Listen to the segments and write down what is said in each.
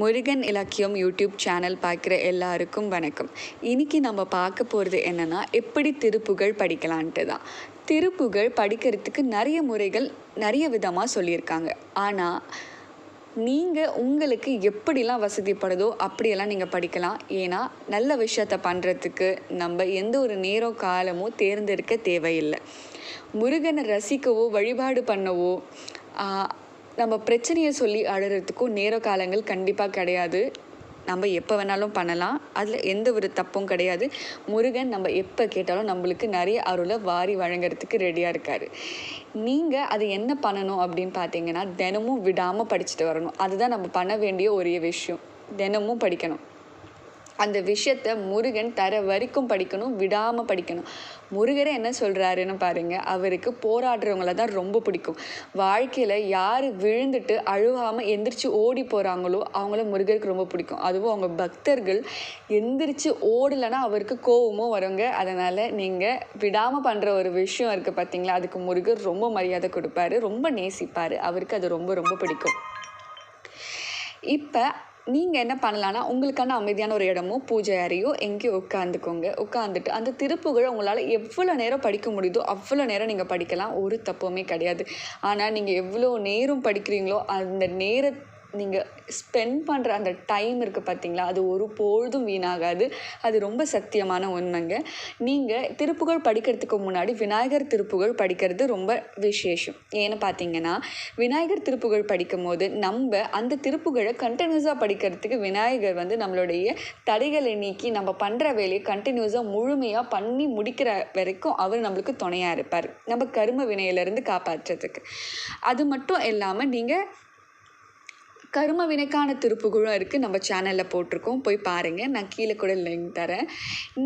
முருகன் இலக்கியம் YouTube channel பார்க்குற எல்லாருக்கும் வணக்கம். இன்னைக்கு நம்ம பார்க்க போகிறது என்னென்னா எப்படி திருப்புகழ் படிக்கலான்ட்டு தான். திருப்புகழ் படிக்கிறதுக்கு நிறைய முறைகள் நிறைய விதமாக சொல்லியிருக்காங்க. ஆனால் நீங்கள் உங்களுக்கு எப்படிலாம் வசதிப்படுதோ அப்படியெல்லாம் நீங்கள் படிக்கலாம். ஏன்னா நல்ல விஷயத்த பண்ணுறதுக்கு நம்ம எந்த ஒரு நேரம் காலமோ தேர்ந்தெடுக்க தேவையில்லை. முருகனை ரசிக்கவோ வழிபாடு பண்ணவோ நம்ம பிரச்சனையை சொல்லி அழுறதுக்கும் நேர காலங்கள் கண்டிப்பாக கிடையாது. நம்ம எப்போ வேணாலும் பண்ணலாம். அதில் எந்த ஒரு தப்பும் கிடையாது. முருகன் நம்ம எப்போ கேட்டாலும் நம்மளுக்கு நிறைய அருளை வாரி வழங்குறதுக்கு ரெடியாக இருக்கார். நீங்கள் அது என்ன பண்ணணும் அப்படின்னு பார்த்தீங்கன்னா தினமும் விடாமல் படிச்சுட்டு வரணும். அதுதான் நம்ம பண்ண வேண்டிய ஒரே விஷயம். தினமும் படிக்கணும். அந்த விஷயத்த முருகன் தர வரைக்கும் படிக்கணும் விடாமல் படிக்கணும். முருகரே என்ன சொல்கிறாருன்னு பாருங்கள் அவருக்கு போராடுறவங்கள தான் ரொம்ப பிடிக்கும். வாழ்க்கையில் யார் விழுந்துட்டு அழுவாமல் எந்திரிச்சு ஓடி போகிறாங்களோ அவங்கள முருகருக்கு ரொம்ப பிடிக்கும். அதுவும் அவங்க பக்தர்கள் எந்திரிச்சு ஓடலைன்னா அவருக்கு கோவமும் வருங்க. அதனால் நீங்கள் விடாமல் பண்ணுற ஒரு விஷயம் இருக்குது பார்த்தீங்களா அதுக்கு முருகர் ரொம்ப மரியாதை கொடுப்பாரு ரொம்ப நேசிப்பார். அவருக்கு அது ரொம்ப ரொம்ப பிடிக்கும். இப்போ நீங்கள் என்ன பண்ணலான்னா உங்களுக்கான அமைதியான ஒரு இடமோ பூஜை அறையோ எங்கேயோ உட்காந்துக்கோங்க உட்காந்துட்டு அந்த திருப்புகழை உங்களால் எவ்வளோ நேரம் படிக்க முடியுதோ அவ்வளோ நேரம் நீங்கள் படிக்கலாம். ஒரு தப்புமே கிடையாது. ஆனால் நீங்கள் எவ்வளோ நேரம் படிக்கிறீங்களோ அந்த நேர நீங்கள் ஸ்பெண்ட் பண்ணுற அந்த டைம் இருக்குது பார்த்தீங்களா அது ஒரு பொழுதும் வீணாகாது. அது ரொம்ப சத்தியமான உண்மைங்க. நீங்கள் திருப்புகழ் படிக்கிறதுக்கு முன்னாடி விநாயகர் திருப்புகழ் படிக்கிறது ரொம்ப விசேஷம். ஏன்னு பார்த்தீங்கன்னா விநாயகர் திருப்புகழ் படிக்கும் போது நம்ம அந்த திருப்புகழை கண்டினியூஸாக படிக்கிறதுக்கு விநாயகர் வந்து நம்மளுடைய தடைகளை நீக்கி நம்ம பண்ணுற வேலையை கண்டினியூஸாக முழுமையாக பண்ணி முடிக்கிற வரைக்கும் அவர் நம்மளுக்கு துணையாக இருப்பார். நம்ம கரும வினையிலேருந்து காப்பாற்றுறதுக்கு. அது மட்டும் இல்லாமல் நீங்கள் கரும வினைக்கான திருப்புகழும் இருக்குது நம்ம சேனலில் போட்டிருக்கோம். போய் பாருங்கள் நான் கீழே கூட லிங்க் தரேன்.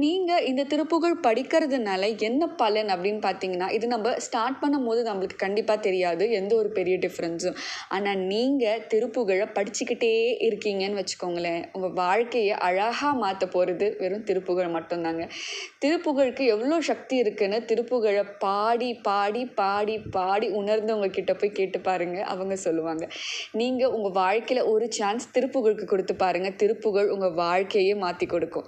நீங்கள் இந்த திருப்புகழ் படிக்கிறதுனால என்ன பலன் அப்படின்னு பார்த்தீங்கன்னா இது நம்ம ஸ்டார்ட் பண்ணும் போது நம்மளுக்கு கண்டிப்பாக தெரியாது. எந்த ஒரு பெரிய டிஃப்ரென்ஸும் ஆனால் நீங்கள் திருப்புகழை படிச்சுக்கிட்டே இருக்கீங்கன்னு வச்சுக்கோங்களேன். உங்கள் வாழ்க்கையை அழகாக மாற்ற போகிறது வெறும் திருப்புகழ் மட்டும்தாங்க. திருப்புகழுக்கு எவ்வளோ சக்தி இருக்குன்னு திருப்புகழை பாடி பாடி பாடி பாடி உணர்ந்தவங்க கிட்ட போய் கேட்டு பாருங்கள் அவங்க சொல்லுவாங்க. நீங்கள் உங்கள் வாழ் வாழ்க்கையில் ஒரு சான்ஸ் திருப்புகழுக்கு கொடுத்து பாருங்க. திருப்புகழ் உங்கள் வாழ்க்கையே மாற்றி கொடுக்கும்.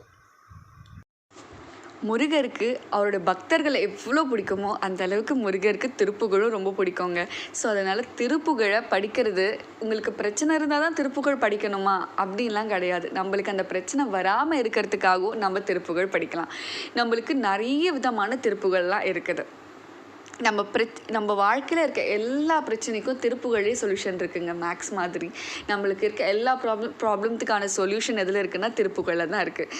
முருகருக்கு அவரோட பக்தர்களை எவ்வளோ பிடிக்குமோ அந்த அளவுக்கு முருகருக்கு திருப்புகழும் ரொம்ப பிடிக்குங்க. ஸோ அதனால் திருப்புகழை படிக்கிறது உங்களுக்கு பிரச்சனை இருந்தால் தான் திருப்புகழ் படிக்கணுமா? அப்படின்லாம் கிடையாது. நம்மளுக்கு அந்த பிரச்சனை வராமல் இருக்கிறதுக்காகவும் நம்ம திருப்புகழ் படிக்கலாம். நம்மளுக்கு நிறைய விதமான திருப்புகள்லாம் இருக்குது. நம்ம பிரச் நம்ம வாழ்க்கையில் இருக்க எல்லா பிரச்சனைக்கும் திருப்புகழே சொல்யூஷன் இருக்குங்க மேக்ஸ் மாதிரி. நம்மளுக்கு இருக்க எல்லா ப்ராப்ளம் ப்ராப்ளத்துக்கான சொல்யூஷன் எதில் இருக்குன்னா திருப்புகளில் தான் இருக்குது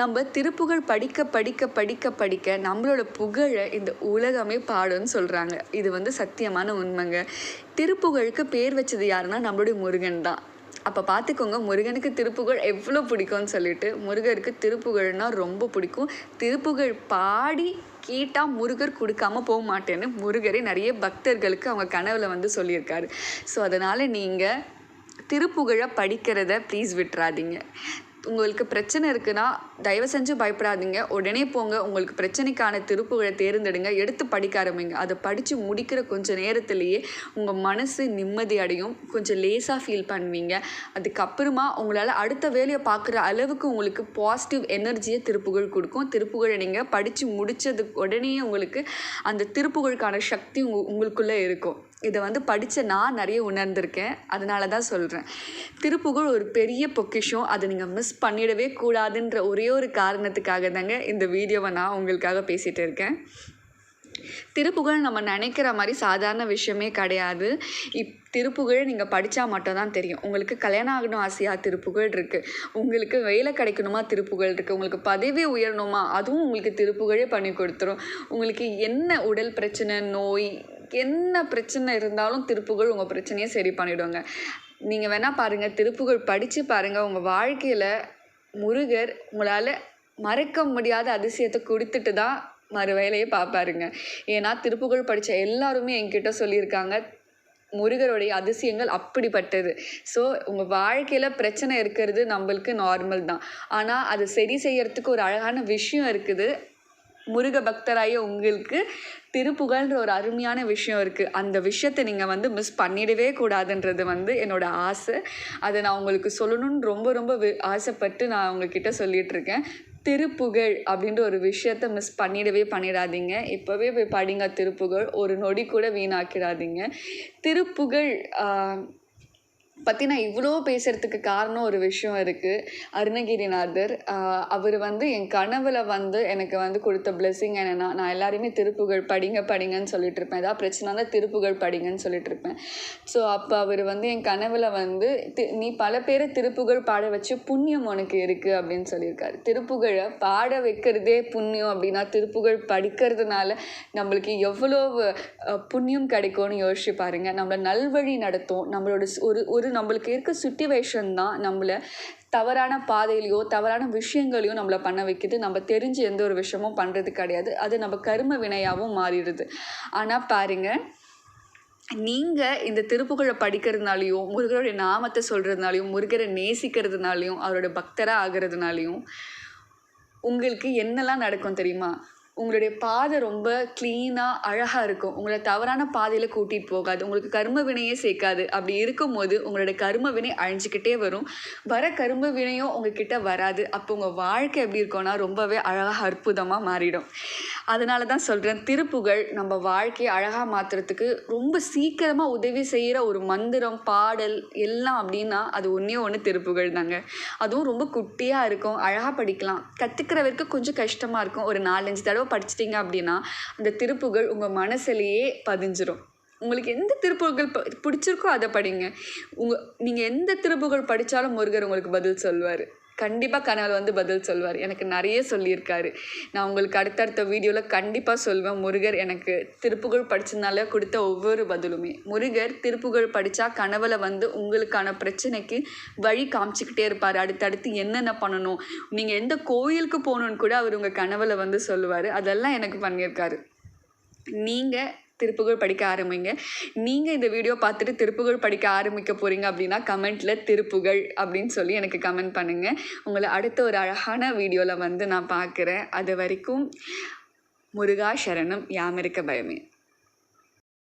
நம்ம திருப்புகழ் படிக்க படிக்க படிக்க படிக்க நம்மளோட புகழை இந்த உலகமே பாடுன்னு சொல்கிறாங்க இது வந்து சத்தியமான உண்மைங்க. திருப்புகழுக்கு பேர் வச்சது யாருன்னா நம்மளுடைய முருகன் தான். அப்போ பார்த்துக்கோங்க முருகனுக்கு திருப்புகழ் எவ்வளோ பிடிக்கும்னு சொல்லிட்டு முருகருக்கு திருப்புகழ்னால் ரொம்ப பிடிக்கும். திருப்புகழ் பாடி கேட்டால் முருகர் கொடுக்காம போக மாட்டேன்னு முருகரே நிறைய பக்தர்களுக்கு அவங்க கனவில் வந்து சொல்லியிருக்காரு. ஸோ அதனால் நீங்கள் திருப்புகழை படிக்கிறத ப்ளீஸ் விட்டுறாதீங்க. உங்களுக்கு பிரச்சனை இருக்குன்னா தயவு செஞ்சு பயப்படாதீங்க. உடனே போங்க. உங்களுக்கு பிரச்சனைக்கான திருப்புகழை தேர்ந்தெடுங்க. எடுத்து படிக்க ஆரம்பிங்க. அதை படித்து முடிக்கிற கொஞ்சம் நேரத்துலேயே உங்கள் மனசு நிம்மதி அடையும். கொஞ்சம் லேசாக ஃபீல் பண்ணுவீங்க. அதுக்கப்புறமா உங்களால் அடுத்த வேலையை பார்க்குற அளவுக்கு உங்களுக்கு பாசிட்டிவ் எனர்ஜியை திருப்புகழ் கொடுக்கும். திருப்புகளை நீங்கள் படித்து முடித்ததுக்கு உடனே உங்களுக்கு அந்த திருப்புகழுக்கான சக்தி உங்களுக்குள்ளே இருக்கும். இதை வந்து படித்த நான் நிறைய உணர்ந்திருக்கேன். அதனால தான் சொல்கிறேன் திருப்புகழ் ஒரு பெரிய பொக்கிஷம். அதை நீங்கள் மிஸ் பண்ணிடவே கூடாதுன்ற ஒரே ஒரு காரணத்துக்காக தாங்க இந்த வீடியோவை நான் உங்களுக்காக பேசிகிட்டு இருக்கேன். திருப்புகழ் நம்ம நினைக்கிற மாதிரி சாதாரண விஷயமே கிடையாது. இப் திருப்புகழை நீங்கள் படித்தா மட்டும்தான் தெரியும். உங்களுக்கு கல்யாணம் ஆகணும் ஆசையாக திருப்புகழ் இருக்குது உங்களுக்கு வேலை கிடைக்கணுமா திருப்புகழ் இருக்குது உங்களுக்கு பதவி உயரணுமா? அதுவும் உங்களுக்கு திருப்புகழே பண்ணி கொடுத்துரும். உங்களுக்கு என்ன உடல் பிரச்சனை நோய் என்ன பிரச்சனை இருந்தாலும் திருப்புகழ் உங்கள் பிரச்சனையை சரி பண்ணிவிடுங்க நீங்கள் வேணால் பாருங்கள் திருப்புகழ் படித்து பாருங்கள் உங்கள் வாழ்க்கையில் முருகர் உங்களால் மறக்க முடியாத அதிசயத்தை கொடுத்துட்டு தான் மறு வேலையை பார்ப்பாருங்க ஏன்னா திருப்புகழ் படித்த எல்லாருமே என்கிட்ட சொல்லியிருக்காங்க. முருகருடைய அதிசயங்கள் அப்படிப்பட்டது. ஸோ உங்கள் வாழ்க்கையில் பிரச்சனை இருக்கிறது நம்மளுக்கு நார்மல் தான். ஆனால் அது சரி செய்யறதுக்கு ஒரு அழகான விஷயம் இருக்குது. முருக பக்தராய உங்களுக்கு திருப்புகழ்ன்ற ஒரு அருமையான விஷயம் இருக்குது அந்த விஷயத்தை நீங்கள் வந்து மிஸ் பண்ணிடவே கூடாதுன்றது வந்து என்னோடய ஆசை. அதை நான் உங்களுக்கு சொல்லணும்னு ரொம்ப ரொம்ப வி- ஆசைப்பட்டு நான் உங்ககிட்ட சொல்லிகிட்ருக்கேன் இருக்கேன். திருப்புகழ் அப்படின்ற ஒரு விஷயத்த மிஸ் பண்ணிடவே பண்ணிடாதீங்க. இப்போவே போய் படிங்க திருப்புகழ். ஒரு நொடி கூட வீணாக்கிடாதீங்க. திருப்புகழ் பற்றி நான் இவ்வளோ பேசுகிறதுக்கு காரணம் ஒரு விஷயம் இருக்குது அருணகிரிநாதர் அவர் வந்து என் கனவுல வந்து எனக்கு வந்து கொடுத்த பிளெஸ்ஸிங் என்னென்னா நான் எல்லாரையுமே திருப்புகழ் படிங்க படிங்கன்னு சொல்லிட்டு இருப்பேன். ஏதாவது பிரச்சனை தான் திருப்புகழ் படிங்கன்னு சொல்லிட்டு இருப்பேன். ஸோ அப்போ அவர் வந்து என் கனவுல வந்து தி- நீ பல பேரை திருப்புகழ் பாட வச்சு புண்ணியம் உனக்கு இருக்குது அப்படின்னு சொல்லியிருக்காரு. திருப்புகழை பாட வைக்கிறதே புண்ணியம் அப்படின்னா திருப்புகழ் படிக்கிறதுனால நம்மளுக்கு எவ்வளோ புண்ணியம் கிடைக்கும்னு யோசிச்சு பாருங்கள் நம்மளை நல்வழி நடத்தும். நம்மளோட ஸ்- ஒரு ஒரு நம்மளுக்கு இருக்க சுட்டிவேஷன் தான் நம்மளை தவறான பாதையிலையோ தவறான விஷயங்களையோ நம்மளை பண்ண வைக்குது. நம்ம தெரிஞ்சு எந்த ஒரு விஷயமும் பண்ணுறது கிடையாது. அது நம்ம கரும வினையாகவும் மாறிடுது. ஆனால் பாருங்கள் நீங்கள் இந்த திருப்புகழை படிக்கிறதுனாலையும் முருகருடைய நாமத்தை சொல்கிறதுனாலையும் முருகரை நேசிக்கிறதுனாலையும் அவரோட பக்தராக ஆகிறதுனாலையும் உங்களுக்கு என்னெல்லாம் நடக்கும் தெரியுமா? உங்களுடைய பாதை ரொம்ப க்ளீனாக அழகாக இருக்கும். உங்களை தவறான பாதையில் கூட்டிகிட்டு போகாது. உங்களுக்கு கர்ம வினையே சேர்க்காது. அப்படி இருக்கும்போது உங்களோட கர்ம வினை அழிஞ்சிக்கிட்டே வரும். வர கர்ம வினையும் உங்ககிட்ட வராது. அப்போ உங்கள் வாழ்க்கை எப்படி இருக்கும்னா ரொம்பவே அழகாக அற்புதமாக மாறிடும். அதனால தான் சொல்கிறேன் திருப்புகழ் நம்ம வாழ்க்கையை அழகாக மாற்றுறதுக்கு ரொம்ப சீக்கிரமாக உதவி செய்கிற ஒரு மந்திரம் பாடல் எல்லாம் அப்படின்னா அது ஒன்றே ஒன்று திருப்புகழ் தாங்க. அதுவும் ரொம்ப குட்டியாக இருக்கும். அழகாக படிக்கலாம். கற்றுக்கிற வரைக்கும் கொஞ்சம் கஷ்டமாக இருக்கும். ஒரு நாலஞ்சு தடவை படிச்சிட்டிங்க அப்படின்னா அந்த திருப்புகள் உங்கள் மனசுலேயே பதிஞ்சிரும். உங்களுக்கு எந்த திருப்புகள் பிடிச்சிருக்கோ அதை படிங்க. உங்கள் நீங்கள் எந்த திருப்புகள் படித்தாலும் முருகர் உங்களுக்கு பதில் சொல்வார். கண்டிப்பாக கனவுல வந்து பதில் சொல்வார். எனக்கு நிறைய சொல்லியிருக்காரு. நான் உங்களுக்கு அடுத்தடுத்த வீடியோவில் கண்டிப்பாக சொல்வேன். முருகர் எனக்கு திருப்புகழ் படித்ததுனால கொடுத்த ஒவ்வொரு பதிலுமே. முருகர் திருப்புகழ் படித்தா கனவுல வந்து உங்களுக்கான பிரச்சனைக்கு வழி காமிச்சிக்கிட்டே இருப்பார். அடுத்தடுத்து என்னென்ன பண்ணணும்? நீங்கள் எந்த கோயிலுக்கு போகணுன்னு கூட அவர் உங்கள் கனவுல வந்து சொல்லுவார். அதெல்லாம் எனக்கு பண்ணியிருக்காரு. நீங்கள் திருப்புகழ் படிக்க ஆரம்பிங்க. நீங்கள் இந்த வீடியோ பார்த்துட்டு திருப்புகழ் படிக்க ஆரம்பிக்க போகிறீங்க அப்படின்னா கமெண்ட்டில் திருப்புகழ் அப்படின்னு சொல்லி எனக்கு கமெண்ட் பண்ணுங்கள் உங்களை அடுத்த ஒரு அழகான வீடியோவில் வந்து நான் பார்க்குறேன். அது வரைக்கும் முருகா சரணம். யாமிருக்க பயமே.